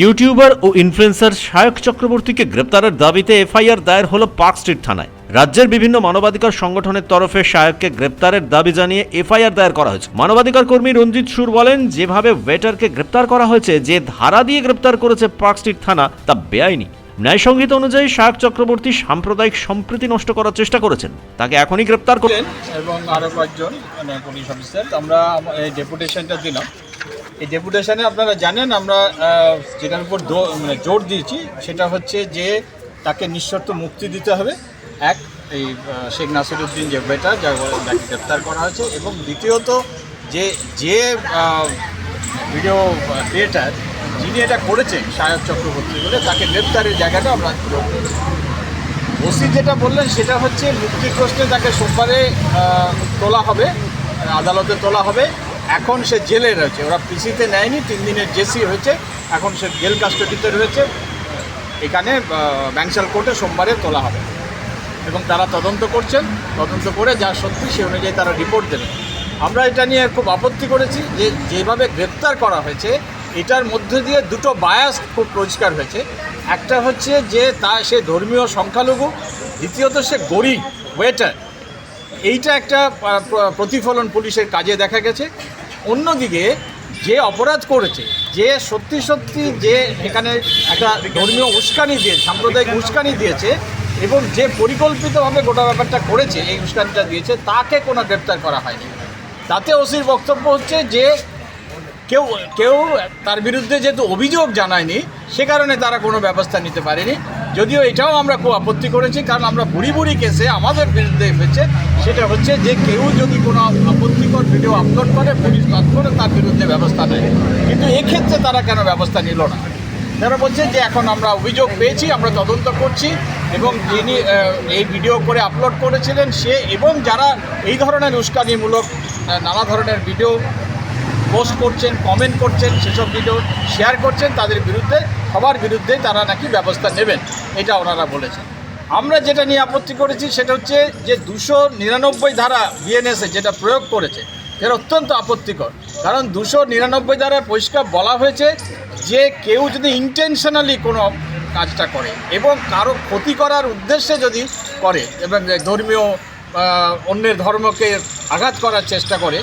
YouTuber ও influencer Sayak চক্রবর্তীকে গ্রেপ্তারের দাবিতে এফআইআর দায়ের হল পার্ক স্ট্রিট থানায়। রাজ্যের বিভিন্ন মানবাধিকার সংগঠনের তরফে সায়ককে গ্রেপ্তারের দাবি জানিয়ে এফআইআর দায়ের করা হয়েছে। মানবাধিকার কর্মী রঞ্জিত সুর বলেন, যেভাবে ওয়েটারকে গ্রেপ্তার করা হয়েছে, যে ধারা দিয়ে গ্রেপ্তার করেছে পার্ক স্ট্রিট থানা, তা বেআইনি। ন্যায় সংহিতা অনুযায়ী সায়ক চক্রবর্তী সাম্প্রদায়িক সম্প্রীতি নষ্ট করার চেষ্টা করেছেন। তাকে এখনই গ্রেপ্তার করে ছিলেন এবং আরও কয়েকজন মানে পুলিশ অফিসার। আমরা এই ডেপুটেশনটা দিলাম। এই ডেপুটেশনে আপনারা জানেন, আমরা যেটার উপর মানে জোর দিয়েছি, সেটা হচ্ছে যে তাকে নিঃশর্ত মুক্তি দিতে হবে। এক, এই শেখ নাসিরুদ্দিন যে বেটার যা যাকে গ্রেপ্তার করা হয়েছে। এবং দ্বিতীয়ত, যে যে ভিডিও ক্রিয়েটার যিনি এটা করেছেন সায়ক চক্রবর্তী বলে তাকে গ্রেপ্তারের জায়গাটা আমরা ওসি যেটা বললেন সেটা হচ্ছে মুক্তি প্রশ্নে তাকে সোমবারে তোলা হবে আদালতে তোলা হবে। এখন সে জেলে রয়েছে। ওরা পিসিতে নেয়নি তিন দিনের জেসি হয়েছে। এখন সে জেল কাস্টডিতে রয়েছে। এখানে আহ, ব্যাংশাল কোর্টে সোমবারে তোলা হবে। এবং তারা তদন্ত করছেন। তদন্ত করে যা সত্যি সে অনুযায়ী তারা রিপোর্ট দেবেন আমরা এটা নিয়ে খুব আপত্তি করেছি যে যেভাবে গ্রেপ্তার করা হয়েছে এটার মধ্যে দিয়ে দুটো বায়াস খুব পরিষ্কার হয়েছে। একটা হচ্ছে যে তা সে ধর্মীয় সংখ্যালঘু, দ্বিতীয়ত সে গরিব ওয়েটার এইটা একটা প্রতিফলন পুলিশের কাজে দেখা গেছে। অন্যদিকে যে অপরাধ করেছে, যে সত্যি সত্যি যে এখানে একটা ধর্মীয় উস্কানি দিয়ে, সাম্প্রদায়িক উস্কানি দিয়েছে এবং যে পরিকল্পিতভাবে গোটা ব্যাপারটা করেছে, এই উস্কানিটা দিয়েছে, তাকে কোনো গ্রেপ্তার করা হয়নি। তাতে ওসির বক্তব্য হচ্ছে যে কেউ কেউ তার বিরুদ্ধে যেহেতু অভিযোগ জানায়নি, সে কারণে তারা কোনো ব্যবস্থা নিতে পারেনি। যদিও এটাও আমরা খুব আপত্তি করেছি, কারণ আমরা বুড়ি বুড়ি কেসে আমাদের বিরুদ্ধে হয়েছে সেটা হচ্ছে যে কেউ যদি কোনো আপত্তিকর ভিডিও আপলোড করে, পুলিশ করে তার বিরুদ্ধে ব্যবস্থা নেয়। কিন্তু এক্ষেত্রে তারা কেন ব্যবস্থা নিল না? তারা বলছে যে এখন আমরা অভিযোগ পেয়েছি, আমরা তদন্ত করছি, এবং যিনি এই ভিডিও করে আপলোড করেছিলেন সে, এবং যারা এই ধরনের উস্কানিমূলক নানা ধরনের ভিডিও পোস্ট করছেন কমেন্ট করছেন, সেসব ভিডিও শেয়ার করছেন, তাদের বিরুদ্ধে, সবার বিরুদ্ধে তারা নাকি ব্যবস্থা নেবেন, এটা ওনারা বলেছেন। আমরা যেটা নিয়ে আপত্তি করেছি সেটা হচ্ছে যে দুশো নিরানব্বই ধারা বিএনএসএ যেটা প্রয়োগ করেছে, এর অত্যন্ত আপত্তিকর। কারণ দুশো নিরানব্বই ধারায় পরিষ্কার বলা হয়েছে যে কেউ যদি ইন্টেনশনালি কোনো কাজটা করে এবং কারও ক্ষতি করার উদ্দেশ্যে যদি করে এবং ধর্মীয় অন্যের ধর্মকে আঘাত করার চেষ্টা করে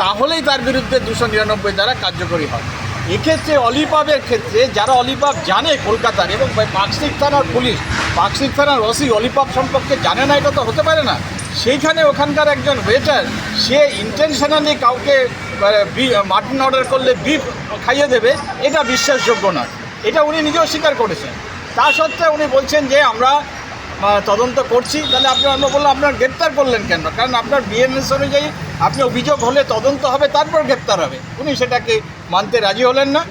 তাহলেই তার বিরুদ্ধে দুশো নিরানব্বই দ্বারা কার্যকরী হয়। এক্ষেত্রে অলিপাবের ক্ষেত্রে যারা অলিপাব জানে কলকাতার এবং পাকশিক থানার পুলিশ পাকশিক থানার ওসি অলিপাব সম্পর্কে জানে না, এটা তো হতে পারে না। সেইখানে ওখানকার একজন ওয়েটার সে ইন্টেনশনালি কাউকে মাটন অর্ডার করলে বিফ খাইয়ে দেবে, এটা বিশ্বাসযোগ্য নয়। এটা উনি নিজেও স্বীকার করেছেন। তা সত্ত্বেও উনি বলছেন যে আমরা তদন্ত করছি। তাহলে আপনার আমরা বললাম, আপনার গ্রেপ্তার করলেন কেন? কারণ আপনার বিএনএস অনুযায়ী আপনি অভিযোগ হলে তদন্ত হবে, তারপর গ্রেপ্তার হবে। উনি সেটাকে মানতে রাজি হলেন না।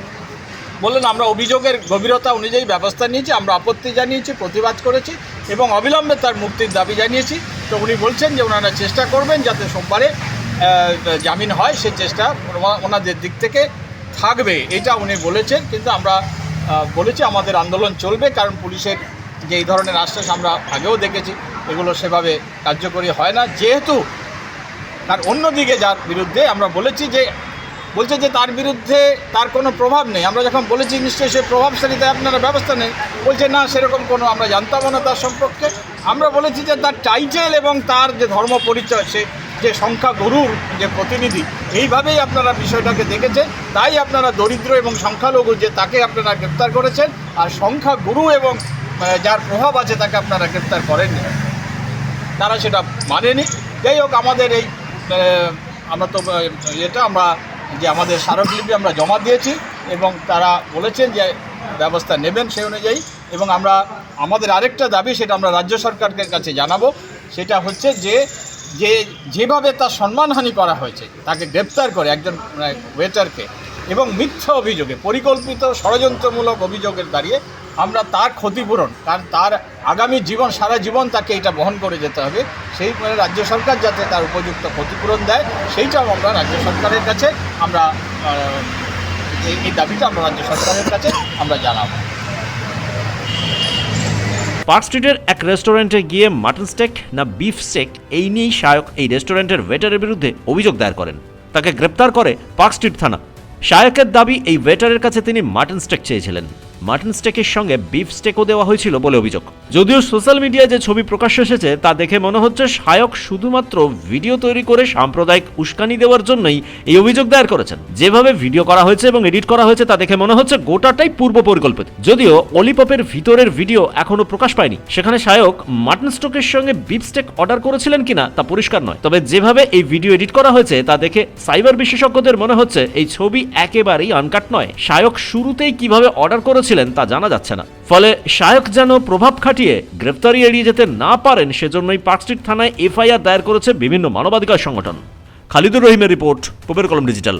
বললেন, আমরা অভিযোগের গভীরতা অনুযায়ী ব্যবস্থা নিয়েছি, আমরা আপত্তি জানিয়েছি, প্রতিবাদ করেছি এবং অবিলম্বে তার মুক্তির দাবি জানিয়েছি। তো উনি বলছেন যে ওনারা চেষ্টা করবেন যাতে সোমবারে জামিন হয়, সে চেষ্টা ওনাদের দিক থেকে থাকবে, এটা উনি বলেছেন। কিন্তু আমরা বলেছি, আমাদের আন্দোলন চলবে, কারণ পুলিশের যে এই ধরনের আশ্বাস আমরা আগেও দেখেছি, এগুলো সেভাবে কার্যকরী হয় না। যেহেতু তার অন্যদিকে যার বিরুদ্ধে আমরা বলেছি যে, বলছে যে তার বিরুদ্ধে তার কোনো প্রভাব নেই। আমরা যখন বলেছি নিশ্চয়ই সে প্রভাবশালীতে আপনারা ব্যবস্থা নেই। বলছে না, সেরকম কোনো আমরা জানতামও না তার সম্পর্কে। আমরা বলেছি যে তার টাইটেল এবং তার যে ধর্ম পরিচয়, সে যে সংখ্যা গরুর যে প্রতিনিধি, এইভাবেই আপনারা বিষয়টাকে দেখেছেন। তাই আপনারা দরিদ্র এবং সংখ্যালঘু যে তাকে আপনারা গ্রেপ্তার করেছেন, আর সংখ্যা গুরু এবং যার প্রভাব আছে তাকে আপনারা গ্রেপ্তার করেননি। তারা সেটা মানেনি। যাই হোক, আমাদের এই আমরা তো এটা আমরা, যে আমাদের স্মারকলিপি আমরা জমা দিয়েছি এবং তারা বলেছেন যে ব্যবস্থা নেবেন সেই অনুযায়ী এবং আমরা, আমাদের আরেকটা দাবি সেটা আমরা রাজ্য সরকারের কাছে জানাব, সেটা হচ্ছে যে যে যেভাবে তার সম্মানহানি করা হয়েছে, তাকে গ্রেপ্তার করে একজন ওয়েটারকে এবং মিথ্যা অভিযোগে, পরিকল্পিত ষড়যন্ত্রমূলক অভিযোগের দাঁড়িয়ে আমরা তার ক্ষতিপূরণ কারণ তার আগামী জীবন, সারা জীবন তাকে এটা বহন করে যেতে হবে। সেই রাজ্য সরকার যাতে তার উপযুক্ত ক্ষতিপূরণ দেয়, সেইটাও আমরা রাজ্য সরকারের কাছে আমরা এই দাবিটা আমরা রাজ্য সরকারের কাছে আমরা জানাব। পার্ক স্ট্রিটের এক রেস্টুরেন্টে গিয়ে মাটন স্টেক না বিফ স্টেক, এই নিয়েই শায়ক এই রেস্টুরেন্টের ওয়েটারের বিরুদ্ধে অভিযোগ দায়ের করেন। তাকে গ্রেপ্তার করে পার্ক স্ট্রিট থানা। শায়কের দাবি, এই ওয়েটারের কাছে তিনি মাটন স্টেক চেয়েছিলেন। মাটন স্টেকের সঙ্গে বিফ স্টেকও দেওয়া হয়েছিল বলে অভিযোগ। যদিও সোশ্যাল মিডিয়ায় যে ছবি প্রকাশ্যে এসেছে, তা দেখে মনে হচ্ছে সায়ক শুধুমাত্র ভিডিও তৈরি করে সাম্প্রদায়িক উস্কানি দেওয়ার জন্যই এই অভিযোগ দায়ের করেছেন। যেভাবে ভিডিও করা হয়েছে এবং এডিট করা হয়েছে, তা দেখে মনে হচ্ছে গোটাটাই পূর্ব পরিকল্পিত। যদিও অলিপপের ভিতরের ভিডিও এখনও প্রকাশ পায়নি। সেখানে সায়ক মাটন স্টকের সঙ্গে বিফ স্টেক অর্ডার করেছিলেন কিনা, তা পরিষ্কার নয়। তবে যেভাবে এই ভিডিও এডিট করা হয়েছে, তা দেখে সাইবার বিশেষজ্ঞদের মনে হচ্ছে এই ছবি একেবারেই আনকাট নয়। সায়ক শুরুতেই কীভাবে অর্ডার করেছিলেন তা জানা যাচ্ছে না। ফলে শায়ক যেন প্রভাব খাটিয়ে গ্রেপ্তারি এড়িয়ে যেতে না পারেন, সেজন্যই পার্কস্ট্রিট থানায় এফআইআর দায়ের করেছে বিভিন্ন মানবাধিকার সংগঠন। খালিদুর রহিমের রিপোর্ট পোপের কলম ডিজিটাল।